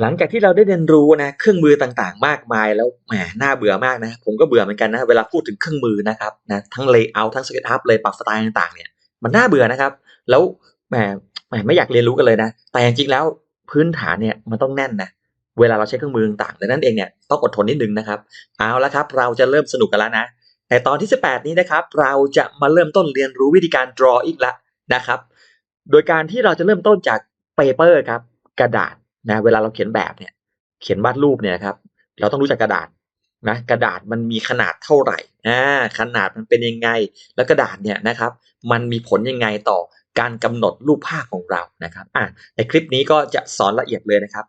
หลังจากที่เราได้เรียนรู้นะเครื่องมือต่างๆ มากมายแล้วแหมน่าเบื่อมากนะ ผมก็เบื่อเหมือนกันนะเวลาพูดถึงเครื่องมือนะครับนะทั้ง layout ทั้ง SketchUp เลยปรับสไตล์ต่างๆเนี่ยมันน่าเบื่อนะครับ แล้วแหมแหมไม่อยากเรียนรู้กันเลยนะ แต่จริงๆแล้วพื้นฐานเนี่ยมันต้องแน่นนะเวลาเราใช้เครื่องมือต่างๆดังนั้นเองเนี่ยต้องอดทนนิดนึงนะครับเอาละครับ เราจะเริ่มสนุกกันแล้วนะในตอนที่ 18 นี้นะครับ เราจะมาเริ่มต้นเรียนรู้วิธีการ draw อีกละนะครับ โดยการที่เราจะเริ่มต้นจาก paper ครับกระดาษ นะเวลาเราเขียนแบบเนี่ย เขียนวาดรูปเนี่ยครับ เราต้องรู้จักกระดาษนะกระดาษมันมีขนาดเท่าไหร่อ่าขนาดมันเป็นยังไง แล้วกระดาษเนี่ยนะครับ มันมีผลยังไงต่อการกำหนดรูปภาพของเรานะครับอะในคลิปนี้ก็จะสอนละเอียดเลยนะครับ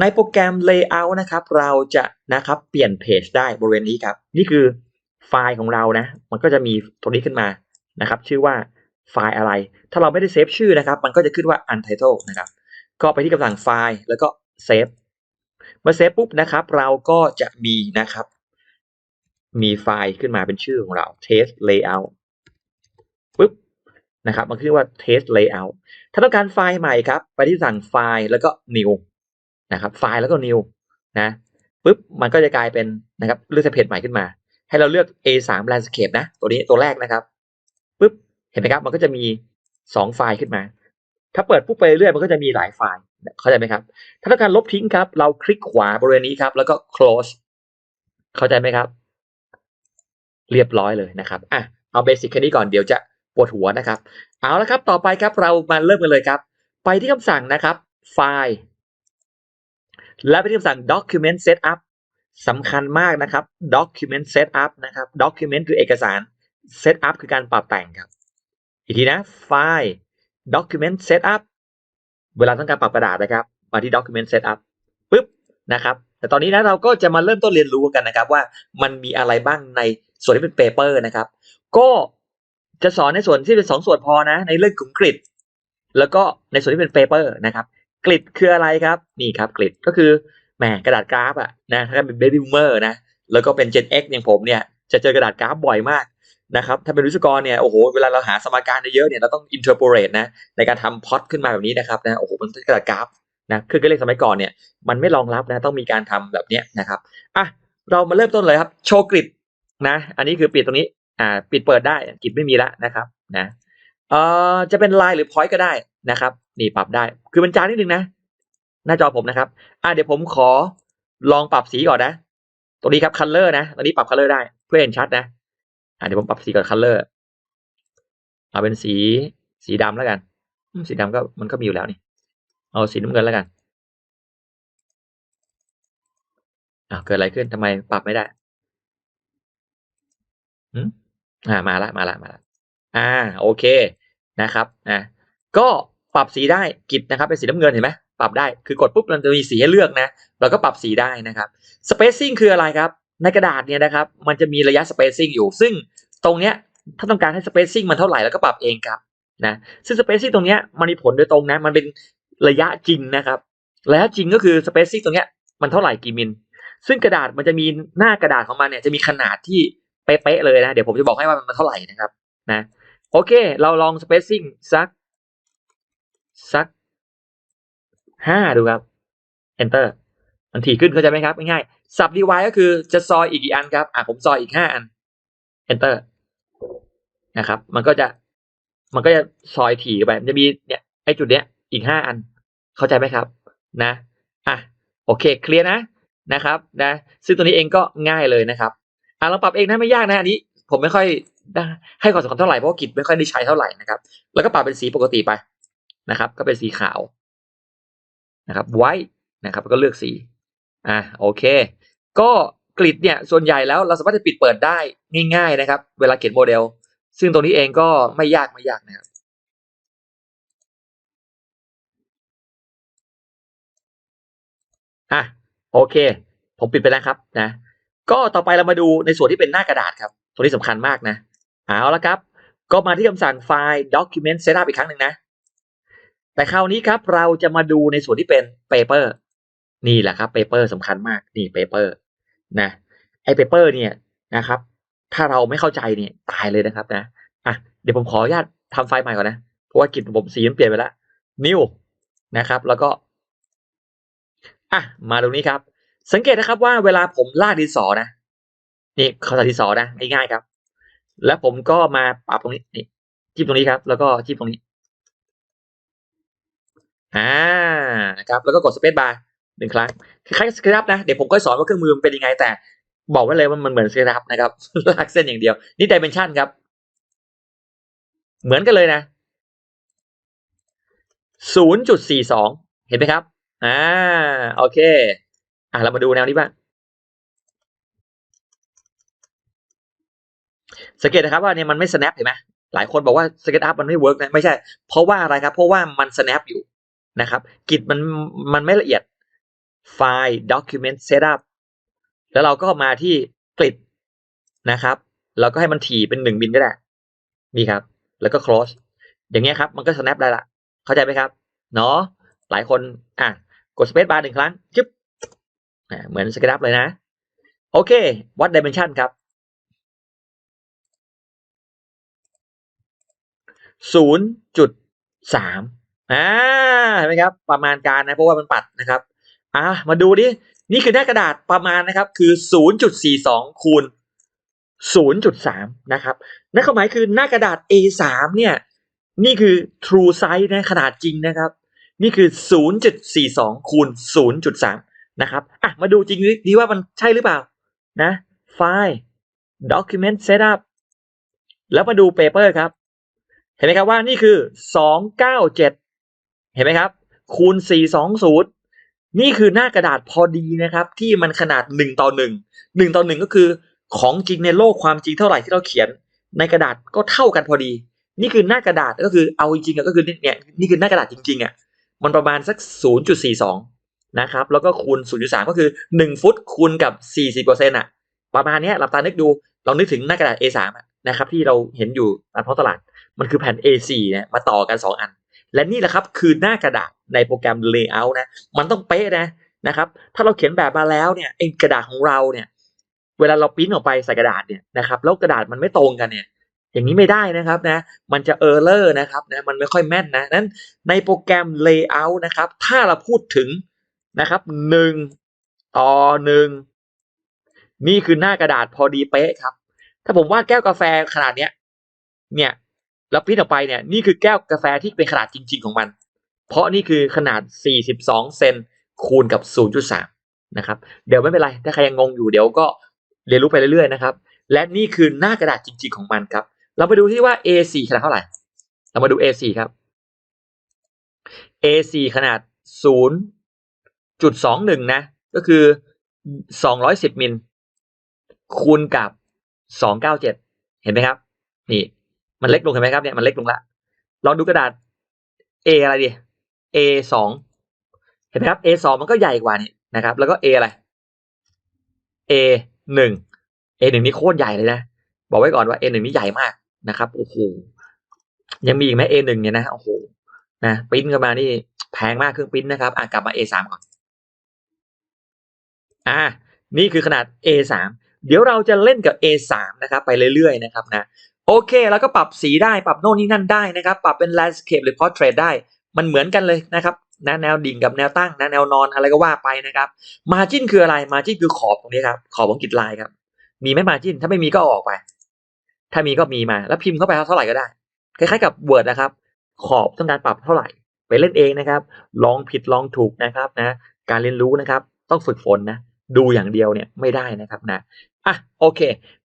ในโปรแกรม Layout นะครับ เราจะนะครับเปลี่ยนเพจได้บริเวณนี้ครับ นี่คือไฟล์ของเรานะ มันก็จะมีตัวนี้ขึ้นมานะครับ ชื่อว่าไฟล์อะไร ถ้าเราไม่ได้เซฟชื่อนะครับ มันก็จะขึ้นว่า untitled นะครับ ก็ไปที่กำลังไฟล์แล้วก็เซฟเมื่อเซฟปุ๊บนะครับ เราก็จะมีนะครับ มีไฟล์ขึ้นมาเป็นชื่อของเรา test layout ปุ๊บนะครับ มันขึ้นว่า test layout ถ้าต้องการไฟล์ใหม่ครับ ไปที่สั่งไฟล์แล้วก็ new นะครับ ไฟล์แล้วก็ new นะปุ๊บมันก็จะกลายเป็นนะครับเลือกเพจใหม่ขึ้นมา ให้เราเลือก A3 landscape นะ ตัวนี้ตัวแรกนะครับปุ๊บเห็นไหมครับ มันก็จะมี 2 ไฟล์ขึ้นมา ถ้าเปิดปุ๊บไปเรื่อยมันก็จะมีหลายไฟล์เข้าใจไหมครับ ถ้าต้องการลบทิ้งครับ เราคลิกขวาบริเวณนี้ครับ แล้วก็ close เข้าใจไหมครับ เรียบร้อยเลยนะครับอะเอาเบสิกแค่นี้ก่อนเดี๋ยวจะปวดหัวนะครับ เอาละครับ ต่อไปครับเรามาเริ่มกันเลยครับ ไปที่คำสั่งนะครับ ไฟล์ และไปที่คำสั่ง document setup สำคัญมากนะครับ document setup นะครับ document คือเอกสาร setup คือการปรับแต่งครับ อีกทีนะ ไฟล์ document setup เวลาต้องการปรับกระดาษนะครับ มาที่ document setup ปุ๊บนะครับ แต่ตอนนี้นะเราก็จะมาเริ่มต้นเรียนรู้กันนะครับ ว่ามันมีอะไรบ้างในส่วนที่เป็น paper นะครับ ก็จะสอนในส่วนที่เป็นสองส่วนพอนะ ในเรื่องของกริดแล้วก็ในส่วนที่เป็น paper นะครับกริดคืออะไรครับ นี่ครับกริดก็คือแหมกระดาษกราฟอะนะถ้าเป็น baby boomer นะแล้วก็เป็น Gen X อย่างผมเนี่ยจะเจอกระดาษกราฟบ่อยมาก นะครับถ้าเป็นวิศวกรเนี่ยโอ้โหเวลาเราหาสมการเยอะเนี่ยเราต้อง interpolate นะในการทำพอตขึ้นมาแบบนี้นะครับนะโอ้โหมันกระดาษกราฟนะเครื่องเลขสมัยก่อนเนี่ยมันไม่รองรับนะต้องมีการทำแบบเนี้ยนะครับอะเรามาเริ่มต้นเลยครับ โชว์กริดนะอันนี้คือปิดตรงนี้อ่าปิดเปิดได้กริดไม่มีละนะครับนะเอ่อจะเป็นลายหรือพอยต์ก็ได้นะครับนี่ปรับได้คือมันจางนิดนึงนะ หน้าจอผมนะครับอ่าเดี๋ยวผมขอลองปรับสีก่อนนะตัวนี้ครับ color นะตัวนี้ปรับ color ได้เพื่อเห็นชัดนะ เดี๋ยวผมปรับสีก่อน color เอาเป็นสีสีดำแล้วกัน สีดำก็มันก็มีอยู่แล้วนี่ เอาสีน้ำเงินแล้วกันอ่าเกิดอะไรขึ้นทำไมปรับไม่ได้อืมอ่ามาละมาละมาละอ่าโอเคนะครับอ่าก็ปรับสีได้กิจนะครับเป็นสีน้ำเงินเห็นไหมปรับได้คือกดปุ๊บมันจะมีสีให้เลือกนะ เราก็ปรับสีได้นะครับ spacing คืออะไรครับ ในกระดาษเนี่ยนะครับ มันจะมีระยะ spacing อยู่ ซึ่งตรงเนี้ยถ้าต้องการให้ spacing มันเท่าไหร่แล้วก็ปรับเองครับนะซึ่ง spacing ตรงเนี้ยมันมีผลโดยตรงนะ มันเป็นระยะจริงนะครับ ระยะจริงก็คือ spacing ตรงเนี้ยมันเท่าไหร่กี่มิล ซึ่งกระดาษมันจะมีหน้ากระดาษของมันเนี่ยจะมีขนาดที่เป๊ะเลยนะ เดี๋ยวผมจะบอกให้ว่ามันเท่าไหร่นะครับนะโอเค เราลอง spacing สักสักห้าดูครับ enter มันถี่ขึ้นเข้าใจไหมครับ ง่าย สับ dy ก็คือจะซอยอีกกี่อันครับ อะผมซอยอีกห้าอัน enter นะครับ มันก็จะ มันก็จะซอยถี่ไป มันจะมีเนี่ยไอ้จุดเนี้ยอีกห้าอัน เข้าใจไหมครับ นะ อะ โอเค เคลียร์นะ นะครับ นะ ซึ่งตัวนี้เองก็ง่ายเลยนะครับ อะเราปรับเองนะไม่ยากนะ อันนี้ ผมไม่ค่อยให้ความสำคัญเท่าไหร่ เพราะกิจไม่ค่อยได้ใช้เท่าไหร่นะครับ แล้วก็ปรับเป็นสีปกติไป นะครับ ก็เป็นสีขาว นะครับ ไว้ นะครับ ก็เลือกสี อะโอเค ก็กริดเนี่ยส่วนใหญ่แล้วเราสามารถจะปิดเปิดได้ง่าย ๆนะครับ เวลาเขียนโมเดล ซึ่งตรงนี้เองก็ไม่ยากไม่ยากนะครับอะโอเค ผมปิดไปแล้วครับนะ ก็ต่อไปเรามาดูในส่วนที่เป็นหน้ากระดาษครับตัวนี้สำคัญมากนะเอาละครับ ก็มาที่คำสั่งไฟล์ document setup อีกครั้งหนึ่งนะ แต่คราวนี้ครับเราจะมาดูในส่วนที่เป็น paper นี่แหละครับ paper สำคัญมากนี่ paper นะไอ้ paper เนี่ยนะครับ ถ้าเราไม่เข้าใจเนี่ยตายเลยนะครับนะอะเดี๋ยวผมขออนุญาตทำไฟล์ใหม่ก่อนนะ เพราะว่ากิจผมสีมันเปลี่ยนไปแล้ว new นะครับ แล้วก็อะมาตรงนี้ครับ สังเกตนะครับว่าเวลาผมลากดินสอนะนี่เขาตัดดินสอนะง่ายๆครับ แล้วผมก็มาปรับตรงนี้นี่จิ้มตรงนี้ครับ แล้วก็จิ้มตรงนี้อ่านะครับ แล้วก็กดสเปซบาร์ หนึ่งครั้งคล้ายๆสครับนะ เดี๋ยวผมก็สอนว่าเครื่องมือมันเป็นยังไง แต่บอกไว้เลยว่ามันเหมือนสครับนะครับลากเส้นอย่างเดียว นี่ดิเมนชันครับ เหมือนกันเลยนะศูนย์จุดสี่สองเห็นไหมครับอ่าโอเค อะเรามาดูแนวนี้บ้างสังเกตนะครับว่าเนี่ยมันไม่ snap เห็นไหมหลายคนบอกว่า SketchUp มันไม่ work นะไม่ใช่ เพราะว่าอะไรครับ เพราะว่ามัน snap อยู่นะครับกิจมันมันไม่ละเอียด ไฟล์ document setup แล้วเราก็มาที่กริดนะครับ เราก็ให้มันถี่เป็นหนึ่งบินก็ได้ นี่ครับ แล้วก็ close อย่างเงี้ยครับ มันก็ snap ได้ละ เข้าใจไหมครับ เนาะหลายคนอะกด space bar หนึ่งครั้งจึ๊บเหมือน SketchUp เลยนะ โอเค วัด dimension ครับศูนย์จุดสามอ่าเห็นไหมครับ ประมาณการนะ เพราะว่ามันปัดนะครับ อ่ามาดูดิ นี่คือหน้ากระดาษประมาณนะครับ คือศูนย์จุดสี่สองคูณศูนะครับ นั่นความหมายคือหน้ากระดาษ A3 เนี่ย นี่คือ true size นะขนาดจริงนะครับ นี่คือ 0.42 คูณ 0.3 นะครับ อะ มาดูจริงดีว่ามันใช่หรือเปล่า นะ ไฟล์ document setup แล้วมาดู paper ครับ เห็นไหมครับว่านี่คือ 297 เห็นไหมครับ คูณ 420 นี่คือหน้ากระดาษพอดีนะครับ ที่มันขนาด1ต่อ1 1ต่อ1ก็คือของจริงในโลกความจริงเท่าไหร่ที่เราเขียน ในกระดาษก็เท่ากันพอดี นี่คือหน้ากระดาษก็คือเอาจริงๆก็คือเนี่ยนี่คือหน้ากระดาษจริงๆอะมันประมาณสัก 0.42 นะครับ แล้วก็คูณ 0.3 ก็คือ 1 ฟุตคูณกับ 40%อะประมาณนี้หลับตานึกดูเรานึกถึงหน้ากระดาษ A3 นะครับที่เราเห็นอยู่ตามท้องตลาด มันคือแผ่น A4 เนี่ยมาต่อกัน 2 อัน และนี่แหละครับคือหน้ากระดาษในโปรแกรม Layout นะ มันต้องเป๊ะนะนะครับ ถ้าเราเขียนแบบมาแล้วเนี่ยไอ้กระดาษของเราเนี่ย เวลาเราปริ้นออกไปใส่กระดาษเนี่ยนะครับ แล้วกระดาษมันไม่ตรงกันเนี่ย อย่างนี้ไม่ได้นะครับนะ มันจะเออร์เลอร์นะครับนะ มันไม่ค่อยแม่นนะ นั้นในโปรแกรม Layout นะครับ ถ้าเราพูดถึงนะครับหนึ่งต่อหนึ่งนี่คือหน้ากระดาษพอดีเป๊ะครับ ถ้าผมวาดแก้วกาแฟขนาดเนี้ย เนี่ย แล้วพิมพ์ออกไปเนี่ยนี่คือแก้วกาแฟที่เป็นขนาดจริง ๆของมัน เพราะนี่คือขนาด 42 เซนคูณกับ 0.3 นะครับ เดี๋ยวไม่เป็นไร ถ้าใครยังงงอยู่เดี๋ยวก็เรียนรู้ไปเรื่อยๆนะครับ และนี่คือหน้ากระดาษจริง ๆของมันครับ เราไปดูที่ว่า A4 ขนาดเท่าไหร่ เรามาดู A4 ครับ A4 ขนาด 0.21 นะ ก็คือ 210 มิลคูณกับ 297 เห็นไหมครับ นี่ มันเล็กลงเห็นไหมครับเนี่ยมันเล็กลงละลองดูกระดาษ A อะไรดี A สองเห็นไหมครับ A สองมันก็ใหญ่กว่านี่นะครับ แล้วก็ A อะไร A หนึ่ง A หนึ่งนี่โคตรใหญ่เลยนะ บอกไว้ก่อนว่า A หนึ่งนี่ใหญ่มากนะครับโอ้โหยังมีอีกไหม A หนึ่งเนี่ยนะโอ้โหนะปริ้นกันมานี่แพงมากเครื่องปริ้นนะครับอะกลับมา A สามก่อนอ่านี่คือขนาด A สามเดี๋ยวเราจะเล่นกับ A สามนะครับ ไปเรื่อยๆนะครับนะ โอเคแล้วก็ปรับสีได้ปรับโน่นนี่นั่นได้นะครับ ปรับเป็น landscape หรือ portrait ได้ มันเหมือนกันเลยนะครับนะแนวดิ่งกับแนวตั้งนะแนวนอนอะไรก็ว่าไปนะครับ margin คืออะไร margin คือขอบตรงนี้ครับ ขอบของกริดลายครับ มีไหม margin ถ้าไม่มีก็อออกไป ถ้ามีก็มีมา แล้วพิมพ์เข้าไปเท่าไหร่ก็ได้ คล้ายๆกับ Word นะครับ ขอบต้องการปรับเท่าไหร่ ไปเล่นเองนะครับ ลองผิดลองถูกนะครับนะ การเรียนรู้นะครับ ต้องฝึกฝนนะ ดูอย่างเดียวเนี่ยไม่ได้นะครับนะอะโอเค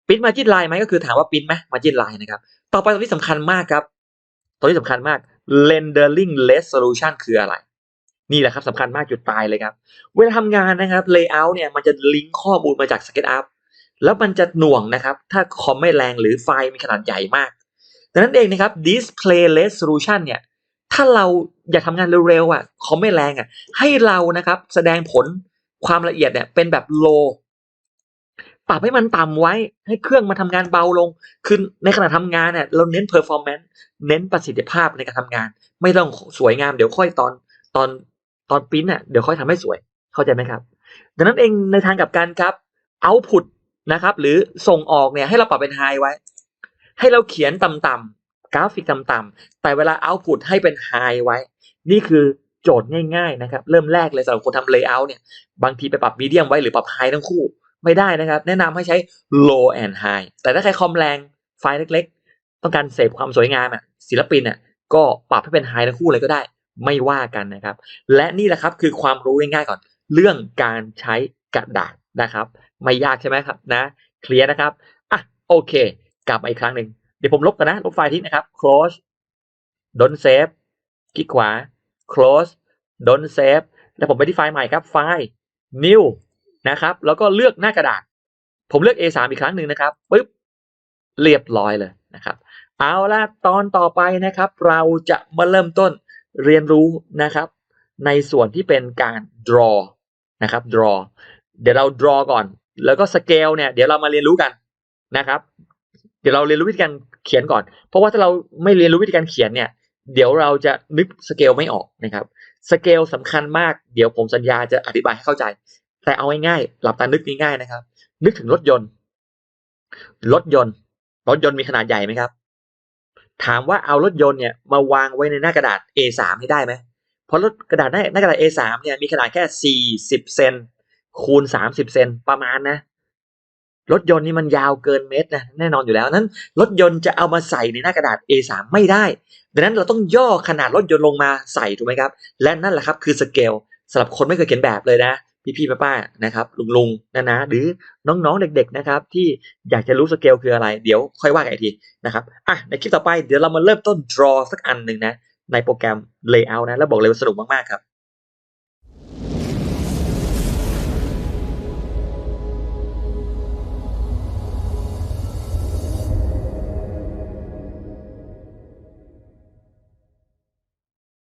ปิ้นมาจินไลน์ไหมก็คือถามว่าปิ้นไหมมาจินไลน์นะครับ ต่อไปตัวที่สำคัญมากครับตัวที่สำคัญมาก rendering resolution คืออะไร นี่แหละครับสำคัญมากจุดตายเลยครับ เวลาทำงานนะครับ layout เนี่ยมันจะลิงก์ข้อมูลมาจาก SketchUp แล้วมันจะหน่วงนะครับ ถ้าคอมไม่แรงหรือไฟล์มีขนาดใหญ่มากดังนั้นเองนะครับ display resolution เนี่ยถ้าเราอยากทำงานเร็วๆอะคอมไม่แรงอะให้เรานะครับแสดงผลความละเอียดเนี่ยเป็นแบบ low ปรับให้มันต่ำไว้ให้เครื่องมาทำงานเบาลง คือในขณะทำงานเนี่ยเราเน้น performance เน้นประสิทธิภาพในการทำงาน ไม่ต้องสวยงามเดี๋ยวค่อยตอนตอนตอนปิ้นอะเดี๋ยวค่อยทำให้สวย เข้าใจไหมครับ ดังนั้นเองในทางกับกันครับ output นะครับ หรือส่งออกเนี่ยให้เราปรับเป็น high ไว้ ให้เราเขียนต่ำๆกราฟิกต่ำๆแต่เวลา output ให้เป็น high ไว้ นี่คือโจทย์ง่าย ๆ นะครับ เริ่มแรกเลยสำหรับคนทำ layout เนี่ยบางทีไปปรับ medium ไว้หรือปรับ high ทั้งคู่ ไม่ได้นะครับ แนะนำให้ใช้ low and high แต่ถ้าใครคอมแรงไฟล์เล็กๆ ต้องการเสพความสวยงามอะศิลปินอะก็ปรับให้เป็น high ทั้งคู่เลยก็ได้ ไม่ว่ากันนะครับ และนี่แหละครับคือความรู้ง่ายๆก่อน เรื่องการใช้กระดาษนะครับ ไม่ยากใช่ไหมครับนะ เคลียร์นะครับอะโอเค กลับมาอีกครั้งหนึ่งเดี๋ยวผมลบกันนะ ลบไฟล์ทิ้งนะครับ close don't save คลิกขวา close don't save แล้วผมไปที่ไฟล์ใหม่ครับไฟล์ new นะครับ แล้วก็เลือกหน้ากระดาษ ผมเลือก A3 อีกครั้งหนึ่งนะครับปึ๊บเรียบร้อยเลยนะครับ เอาละตอนต่อไปนะครับ เราจะมาเริ่มต้นเรียนรู้นะครับ ในส่วนที่เป็นการ draw นะครับ draw เดี๋ยวเรา draw ก่อน แล้วก็ scale เนี่ยเดี๋ยวเรามาเรียนรู้กันนะครับ เดี๋ยวเราเรียนรู้วิธีการเขียนก่อน เพราะว่าถ้าเราไม่เรียนรู้วิธีการเขียนเนี่ย เดี๋ยวเราจะนึกสเกลไม่ออกนะครับสเกลสำคัญมาก เดี๋ยวผมสัญญาจะอธิบายให้เข้าใจ แต่เอาง่ายๆหลับตานึกง่ายๆนะครับ นึกถึงรถยนต์ รถยนต์ รถยนต์มีขนาดใหญ่ไหมครับ ถามว่าเอารถยนต์เนี่ยมาวางไว้ในหน้ากระดาษ A3 นี่ได้ไหมเพราะรถกระดาษหน้ากระดาษ A3 เนี่ยมีขนาดแค่ 40 เซนคูณ 30 เซนประมาณนะรถยนต์นี่มันยาวเกินเมตรนะแน่นอนอยู่แล้วนั้น รถยนต์จะเอามาใส่ในหน้ากระดาษ A3 ไม่ได้ ดังนั้นเราต้องย่อขนาดรถยนต์ลงมาใส่ถูกไหมครับ และนั่นแหละครับคือสเกลสำหรับคนไม่เคยเขียนแบบเลยนะ พี่ๆป้าๆนะครับลุงๆนะนะหรือน้องๆเด็ก ๆนะครับ ที่อยากจะรู้สเกลคืออะไร เดี๋ยวค่อยว่ากันอีกทีนะครับอะในคลิปต่อไปเดี๋ยวเรามาเริ่มต้น draw สักอันหนึ่งนะในโปรแกรม layout นะแล้วบอกเลยว่าสนุกมากๆครับ